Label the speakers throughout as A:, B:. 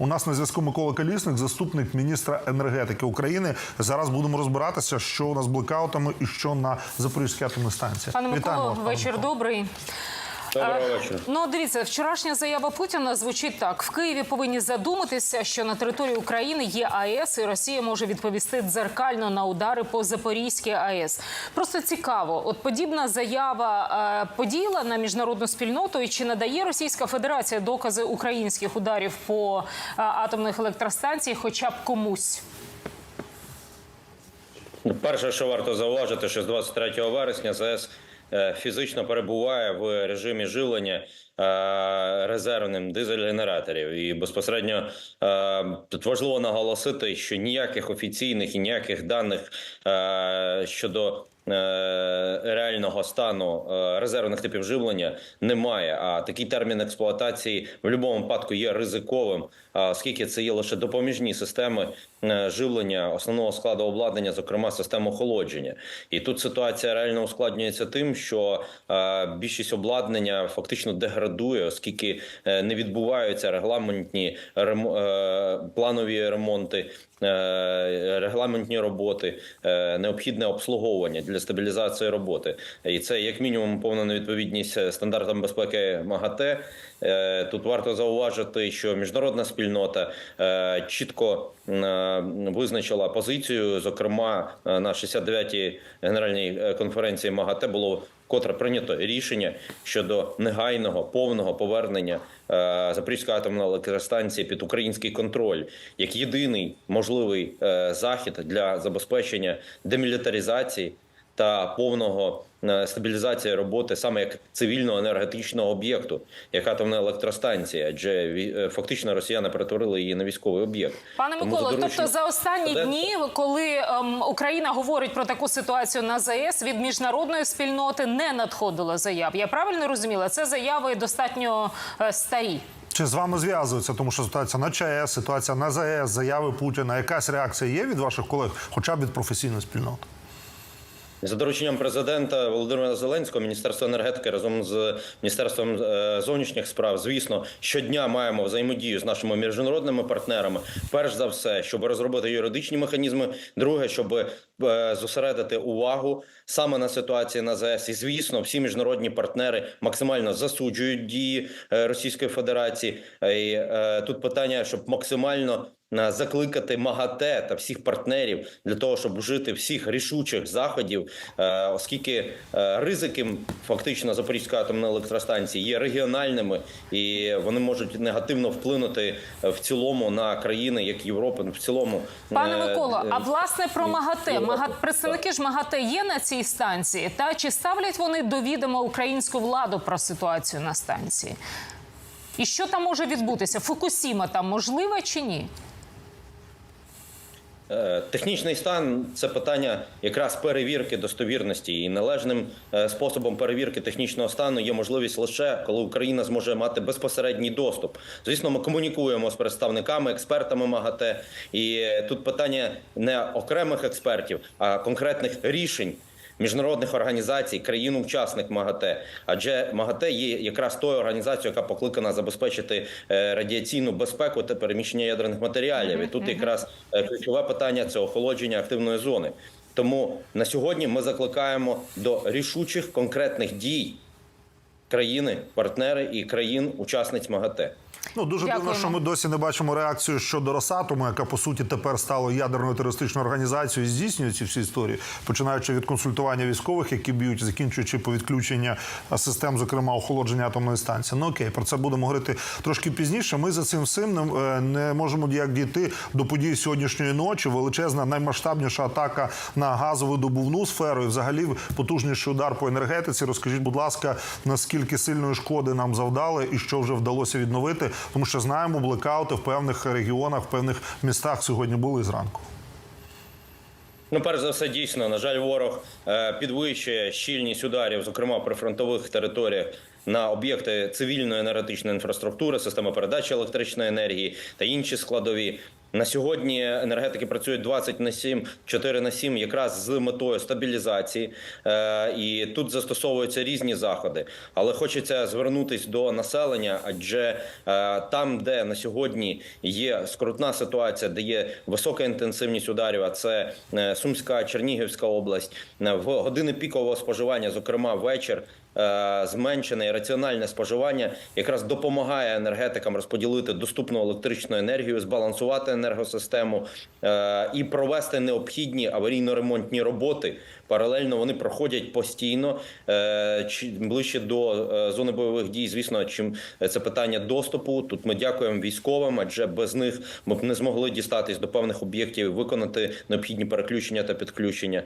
A: У нас на зв'язку Микола Колісник, заступник міністра енергетики України. Зараз будемо розбиратися, що у нас з блекаутами і що на Запорізькій атомній станції.
B: Пане Миколо, вечір добрий.
C: Доброго
B: А,
C: вечора.
B: Ну, дивіться, вчорашня заява Путіна звучить так: в Києві повинні задуматися, що на території України є АЕС, і Росія може відповісти дзеркально на удари по Запорізькій АЕС. Просто цікаво, от подібна заява е, поділа на міжнародну спільноту, і чи надає Російська Федерація докази українських ударів по е, атомних електростанціях, хоча б комусь?
C: Перше, що варто зауважити, що з 23 вересня ЗС е, фізично перебуває в режимі живлення е, резервним дизель-генераторів. І безпосередньо е, тут важливо наголосити, що ніяких офіційних і ніяких даних е, щодо е, реального стану е, резервних типів живлення немає. А такий термін експлуатації в будь-якому випадку є ризиковим, оскільки це є лише допоміжні системи е, живлення основного складу обладнання, зокрема систем охолодження. І тут ситуація реально ускладнюється тим, що е, більшість обладнання фактично деградує, оскільки не відбуваються регламентні планові ремонти. Регламентні роботи, необхідне обслуговування для стабілізації роботи, і це як мінімум повна невідповідність е, стандартам безпеки МАГАТЕ. Е, Тут варто зауважити, що міжнародна спільнота е, чітко визначила позицію. Зокрема, на 69-й генеральній конференції МАГАТЕ було вкотре прийнято рішення щодо негайного повного повернення Запорізької атомної електростанції під український контроль як єдиний можливий захід для забезпечення демілітаризації та повного е, стабілізації роботи саме як цивільного енергетичного об'єкту, як атомна електростанція, адже ві- е, фактично росіяни перетворили її на військовий об'єкт.
B: Пане
C: Тому
B: Миколо,
C: за
B: тобто за останні
C: Президента-
B: дні, коли ем, Україна говорить про таку ситуацію на ЗАЕС, від міжнародної спільноти не надходило заяв. Я правильно розуміла? Це заяви достатньо е, старі.
A: Чи з вами зв'язуються, тому що ситуація на ЧАЕС, ситуація на ЗАЕС, заяви Путіна. Якась реакція є від ваших колег, хоча б від професійної спільноти?
C: За дорученням президента Володимира Зеленського, Міністерство енергетики разом з Міністерством е, зовнішніх справ, звісно, щодня маємо взаємодію з нашими міжнародними партнерами. Перш за все, щоб розробити юридичні механізми. Друге, щоб зосередити увагу саме на ситуації на ЗАЕС. І звісно, всі міжнародні партнери максимально засуджують дії е, Російської Федерації. Е, І е, тут питання, щоб максимально е, закликати МАГАТЕ та всіх партнерів для того, щоб вжити всіх рішучих заходів, е, оскільки е, ризики фактично Запорізької атомної електростанції є регіональними і вони можуть негативно вплинути е, в цілому на країни, як Європа, в цілому
B: Пане
C: е,
B: Миколо,
C: е,
B: а власне про МАГАТЕ. Мага... Представники ж МАГАТЕ є на цій станції. Та чи ставлять вони до відома українську владу про ситуацію на станції? І що там може відбутися? Фукусіма там можлива чи ні?
C: Е, Технічний стан це питання якраз перевірки достовірності і належним е, способом перевірки технічного стану є можливість лише коли Україна зможе мати безпосередній доступ. Звісно, ми комунікуємо з представниками, експертами МАГАТЕ, і тут питання не окремих експертів, а конкретних рішень. Міжнародних організацій, країн-учасник МАГАТЕ, адже МАГАТЕ є якраз тою організацією, яка покликана забезпечити е, радіаційну безпеку та переміщення ядерних матеріалів. І тут якраз е, ключове питання це охолодження активної зони. Тому на сьогодні ми закликаємо до рішучих конкретних дій країни, партнери і країн-учасниць МАГАТЕ.
A: Ну дуже дивно, що ми досі не бачимо реакцію щодо Росатому, яка по суті тепер стала ядерною терористичною організацією, і здійснює ці всі історії, починаючи від консультування військових, які б'ють, закінчуючи по відключення систем, зокрема охолодження атомної станції. Ну окей, про це будемо говорити трошки пізніше. Ми за цим всім не, е, не можемо ніяк дійти до подій сьогоднішньої ночі. Величезна, наймасштабніша атака на газову добувну сферу і взагалі потужніший удар по енергетиці. Розкажіть, будь ласка, наскільки сильної шкоди нам завдали і що вже вдалося відновити, тому що знаємо, блекаути в певних регіонах, в певних містах сьогодні були зранку.
C: Ну, перш за все, дійсно, на жаль, ворог е, підвищує щільність ударів, зокрема при фронтових територіях. На об'єкти цивільної енергетичної інфраструктури, системи передачі електричної енергії та інші складові. На сьогодні енергетики працюють 20 на 7, 4 на 7 якраз з метою стабілізації. Е, і тут застосовуються різні заходи. Але хочеться звернутись до населення, адже е, там, де на сьогодні є скрутна ситуація, де є висока інтенсивність ударів, а це е, Сумська, Чернігівська область, в години пікового споживання, зокрема вечір. Зменшене і раціональне споживання якраз допомагає енергетикам розподілити доступну електричну енергію, збалансувати енергосистему е, і провести необхідні аварійно-ремонтні роботи. Паралельно вони проходять постійно е, чи- ближче до е, зони бойових дій. Звісно, чим це питання доступу. Тут ми дякуємо військовим, адже без них ми б не змогли дістатись до певних об'єктів, і виконати необхідні переключення та підключення.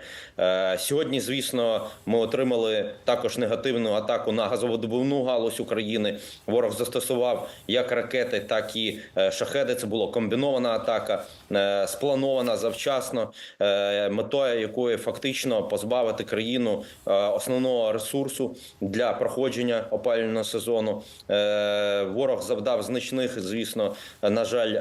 C: Сьогодні, звісно, ми отримали також негативну атаку на газовидобувну галузь України. Ворог застосував як ракети, так і шахеди. Це була комбінована атака, е, спланована завчасно, е, метою якої фактично позбавити країну е, основного ресурсу для проходження опалювального сезону. Ворог завдав значних, звісно, на жаль,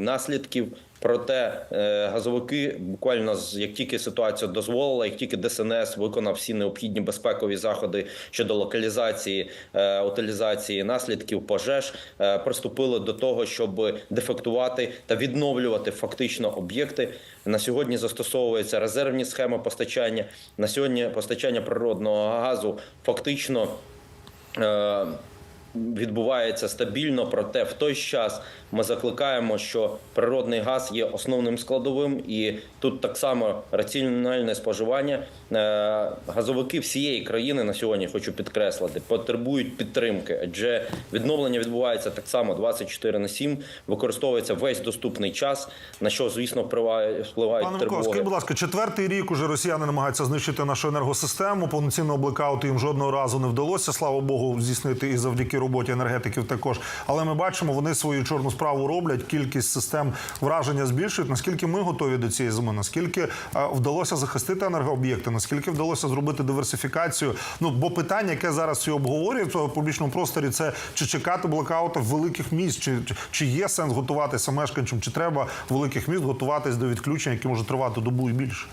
C: наслідків. Проте е, газовики буквально як тільки ситуація дозволила, як тільки ДСНС виконав всі необхідні безпекові заходи щодо локалізації е, утилізації наслідків пожеж, е, приступили до того, щоб дефектувати та відновлювати фактично об'єкти. На сьогодні застосовуються резервні схеми постачання. На сьогодні постачання природного газу фактично. Відбувається стабільно, проте в той час ми закликаємо, що природний газ є основним складовим, і тут так само раціональне споживання. Е, Газовики всієї країни на сьогодні хочу підкреслити, потребують підтримки, адже відновлення відбувається так само 24 на 7, використовується весь доступний час, на що звісно впливає- впливають
A: Пане
C: тривоги.
A: скажіть, будь ласка, четвертий рік уже росіяни намагаються знищити нашу енергосистему. Повноцінного блекауту їм жодного разу не вдалося. Слава Богу, здійснити і завдяки роботі енергетиків також. Але ми бачимо, вони свою чорну справу роблять. Кількість систем враження збільшують. Наскільки ми готові до цієї зими? Наскільки е, вдалося захистити енергооб'єкти? Наскільки вдалося зробити диверсифікацію? Ну бо питання, яке зараз всі обговорюють в публічному просторі, це чи чекати блекауту в великих міст, чи, чи- є сенс готуватися мешканцям, чи треба великих міст готуватись до відключень, які може тривати добу і більше?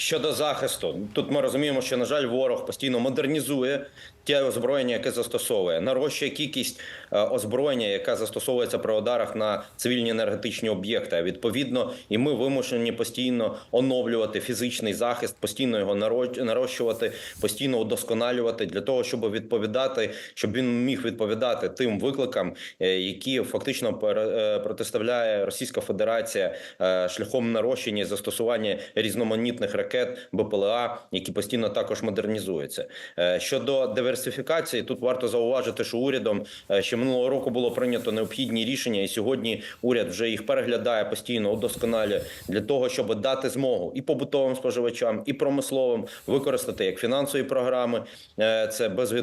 C: Щодо захисту, тут ми розуміємо, що на жаль, ворог постійно модернізує те озброєння, яке застосовує, нарощує кількість е, озброєння, яке застосовується при ударах на цивільні енергетичні об'єкти. Відповідно, і ми вимушені постійно оновлювати фізичний захист, постійно його наро- нарощувати, постійно удосконалювати для того, щоб відповідати, щоб він міг відповідати тим викликам, е, які фактично е, протиставляє Російська Федерація шляхом нарощення і застосування різноманітних ракет БПЛА, які постійно також модернізуються. Е, Щодо диверсифікації, тут варто зауважити, що урядом е, ще минулого року було прийнято необхідні рішення, і сьогодні уряд вже їх переглядає постійно, удосконалює для того, щоб дати змогу і побутовим споживачам, і промисловим використати як фінансові програми. Е, Це без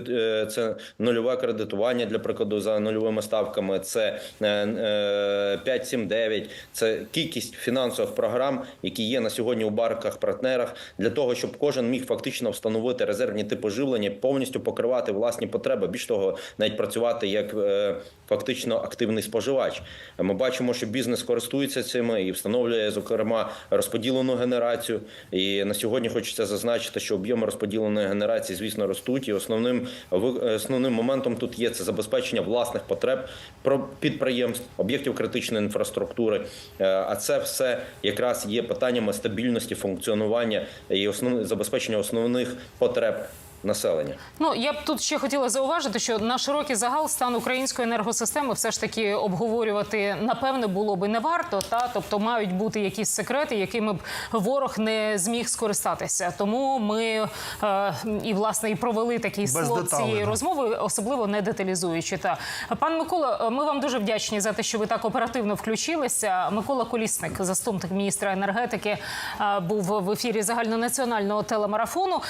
C: це нульове кредитування для прикладу за нульовими ставками. Це е, е, 5.7.9, це кількість фінансових програм, які є на сьогодні у банках партнерах, для того, щоб кожен міг фактично встановити резервні типи живлення, повністю покривати власні потреби. Більш того, навіть працювати як е, фактично активний споживач. Ми бачимо, що бізнес користується цими і встановлює зокрема розподілену генерацію. І на сьогодні хочеться зазначити, що об'єми розподіленої генерації, звісно, ростуть. І основним основним моментом тут є це забезпечення власних потреб про підприємств, об'єктів критичної інфраструктури. Е, А це все якраз є питаннями стабільності функціонування і основ... забезпечення основних потреб населення.
B: Ну я б тут ще хотіла зауважити, що на широкий загал стан української енергосистеми все ж таки обговорювати напевне було би не варто. Та тобто мають бути якісь секрети, якими б ворог не зміг скористатися. Тому ми е, і власне і провели такий слот цієї розмови, особливо не деталізуючи. Та пан Микола, ми вам дуже вдячні за те, що ви так оперативно включилися. Микола Колісник, заступник міністра енергетики, е, був в ефірі загальнонаціонального телемарафону.